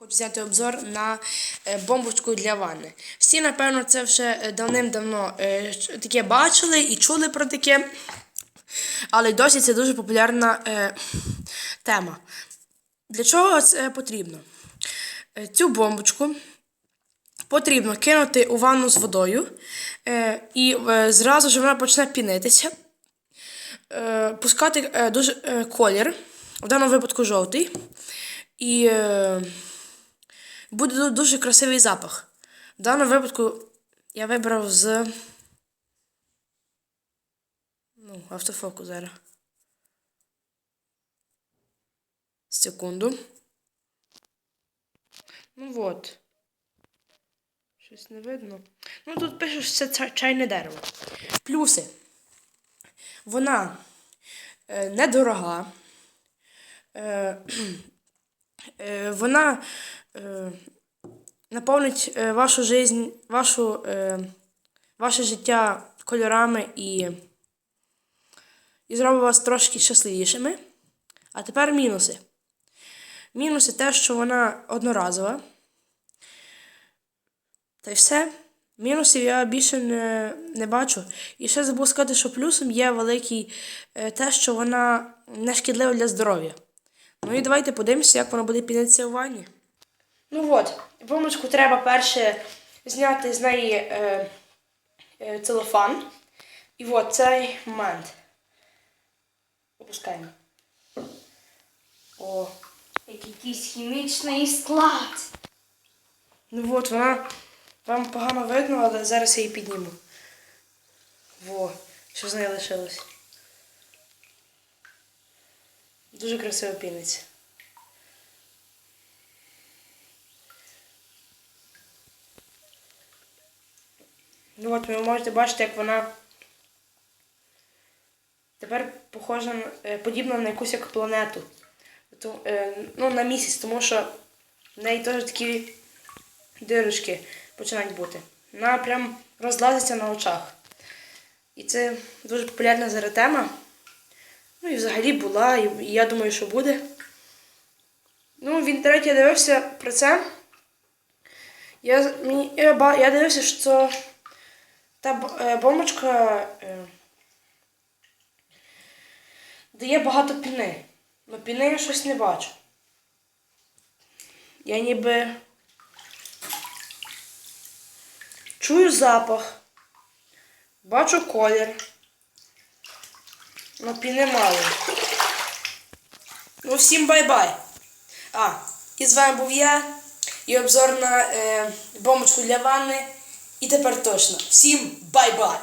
Хочу взяти обзор на е, бомбочку для ванни. Всі, напевно, це вже е, давним-давно е, таке бачили і чули про таке. Але досі це дуже популярна тема. Для чого це потрібно? Цю бомбочку потрібно кинути у ванну з водою, і зразу ж вона почне пінитися, пускати дуже колір, в даному випадку жовтий. І буде дуже красивий запах. В даному випадку я вибрав з. Ну, автофокус зараз. Секунду. Ну от. Щось не видно. Ну тут пише, що це чайне дерево. Плюси. Вона е, недорога. Е, е, вона наповнить е, вашу жизнь, вашу, е, ваше життя кольорами і, і зробить вас трошки щасливішими. А тепер мінуси. Мінуси те, що вона одноразова. Та й все. Мінусів я більше не, не бачу. І ще забув сказати, що плюсом є великий е, те, що вона не шкідлива для здоров'я. Ну і давайте подивимося, як вона буде пінитися у ванні. Ну от, бомбочку треба перше зняти з неї е, е, целофан. І от цей момент. Опускаємо. О. Якийсь хімічний склад. Ну от вона вам погано видно, але зараз я її підніму. Во, що з неї лишилось. Дуже красиво піниться. Ну от ви можете бачити, як вона тепер похожа е, подібна на якусь як планету. Е, Ну, на місяць, тому що в неї теж такі дирочки починають бути. Вона прям розлазиться на очах. І це дуже популярна зараз тема. Ну і взагалі була, і я думаю, що буде. Ну, в інтернеті я дивився про це. Я, мені, я, я дивився, що та е, бомбочка е, дає багато піни. Ну піни я щось не бачу. Я ніби чую запах, бачу колір. Ну піни мало. Ну всім бай-бай. А, і з вами був я і обзор на е, бомбочку для ванни. І тепер точно. Всім бай-бай!